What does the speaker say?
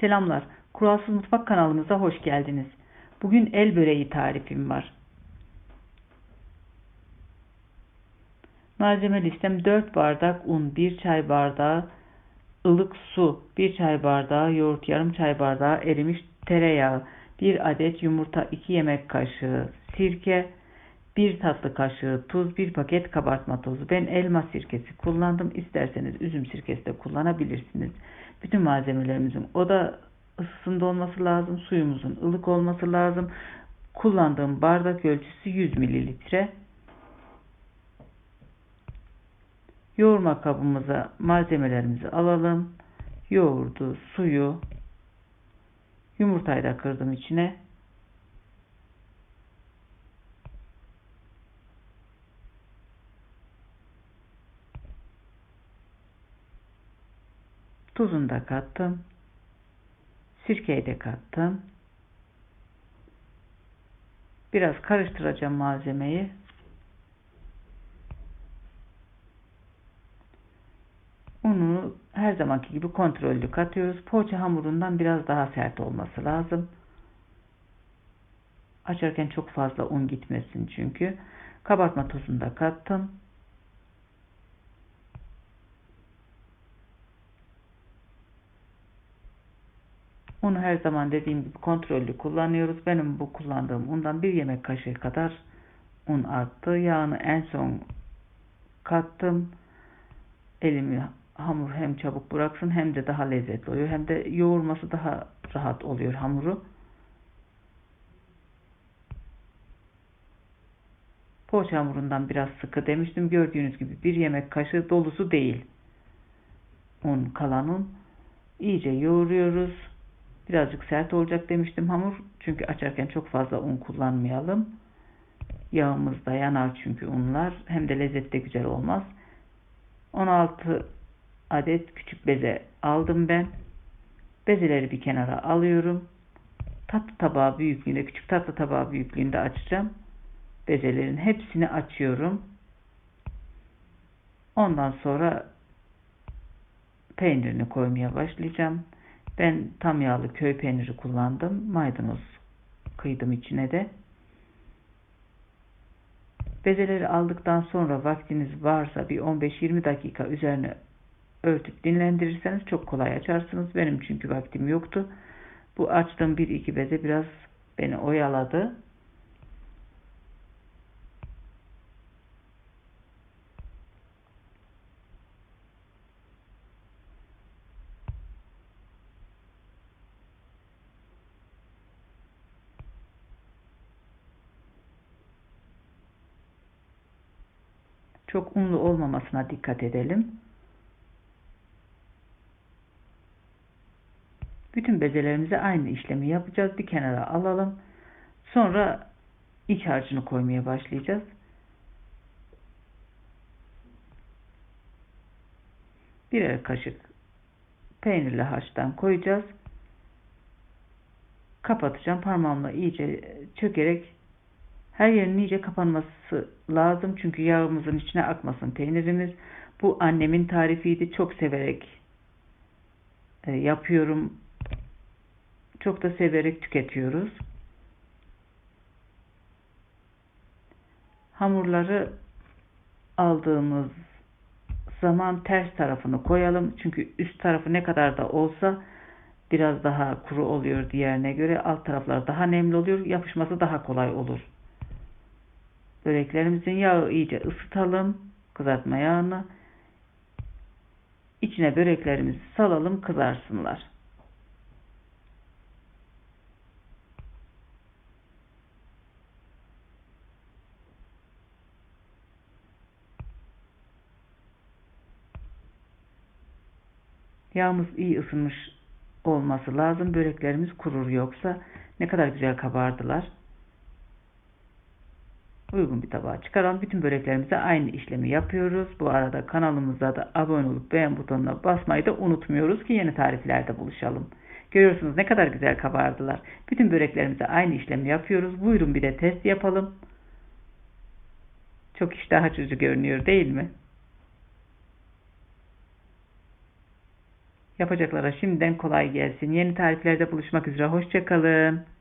Selamlar. Kuralsız Mutfak kanalımıza hoş geldiniz. Bugün el böreği tarifim var. Malzeme listem 4 bardak un, 1 çay bardağı ılık su, 1 çay bardağı yoğurt, yarım çay bardağı erimiş tereyağı, 1 adet yumurta, 2 yemek kaşığı sirke, 1 tatlı kaşığı tuz, 1 paket kabartma tozu. Ben elma sirkesi kullandım. İsterseniz üzüm sirkesi de kullanabilirsiniz. Bütün malzemelerimizin oda ısısında olması lazım. Suyumuzun ılık olması lazım. Kullandığım bardak ölçüsü 100 mililitre. Yoğurma kabımıza malzemelerimizi alalım. Yoğurdu, suyu, yumurtayı da kırdım içine. Tuzunu da kattım. Sirkeyi de kattım. Biraz karıştıracağım malzemeyi. Unu her zamanki gibi kontrollü katıyoruz. Poğaça hamurundan biraz daha sert olması lazım. Açarken çok fazla un gitmesin çünkü. Kabartma tozunu da kattım. Unu her zaman dediğim gibi kontrollü kullanıyoruz. Benim bu kullandığım undan bir yemek kaşığı kadar un arttı. Yağını en son kattım. Elimi hamur hem çabuk bıraksın hem de daha lezzetli oluyor. Hem de yoğurması daha rahat oluyor hamuru. Poğaça hamurundan biraz sıkı demiştim. Gördüğünüz gibi bir yemek kaşığı dolusu değil. Un kalan un. İyice yoğuruyoruz. Birazcık sert olacak demiştim hamur. Çünkü açarken çok fazla un kullanmayalım. Yağımız da yanar çünkü unlar. Hem de lezzet de güzel olmaz. 16 adet küçük beze aldım ben. Bezeleri bir kenara alıyorum. Tatlı tabağı büyüklüğünde, küçük tatlı tabağı büyüklüğünde açacağım. Bezelerin hepsini açıyorum. Ondan sonra peynirini koymaya başlayacağım. Ben tam yağlı köy peyniri kullandım. Maydanoz kıydım içine de. Bezeleri aldıktan sonra vaktiniz varsa bir 15-20 dakika üzerine örtüp dinlendirirseniz çok kolay açarsınız. Benim çünkü vaktim yoktu. Bu açtığım bir iki beze biraz beni oyaladı. Çok unlu olmamasına dikkat edelim. Bütün bezelerimize aynı işlemi yapacağız. Bir kenara alalım. Sonra iç harcını koymaya başlayacağız. Birer kaşık peynirli harçtan koyacağız. Kapatacağım. Parmağımla iyice çökerek her yerin iyice kapanması lazım. Çünkü yağımızın içine akmasın peynirimiz. Bu annemin tarifiydi. Çok severek e, yapıyorum. Çok da severek tüketiyoruz. Hamurları aldığımız zaman ters tarafını koyalım. Çünkü üst tarafı ne kadar da olsa biraz daha kuru oluyor diğerine göre. Alt taraflar daha nemli oluyor. Yapışması daha kolay olur. Böreklerimizin yağı iyice ısıtalım. Kızartma yağını. İçine böreklerimizi salalım kızarsınlar. Yağımız iyi ısınmış olması lazım. Böreklerimiz kurur yoksa ne kadar güzel kabardılar uygun bir tabağa çıkaralım. Bütün böreklerimize aynı işlemi yapıyoruz. Bu arada kanalımıza da abone olup beğen butonuna basmayı da unutmuyoruz ki yeni tariflerde buluşalım. Görüyorsunuz ne kadar güzel kabardılar. Bütün böreklerimize aynı işlemi yapıyoruz. Buyurun bir de test yapalım. Çok iştah açıcı görünüyor değil mi? Yapacaklara şimdiden kolay gelsin. Yeni tariflerde buluşmak üzere. Hoşçakalın.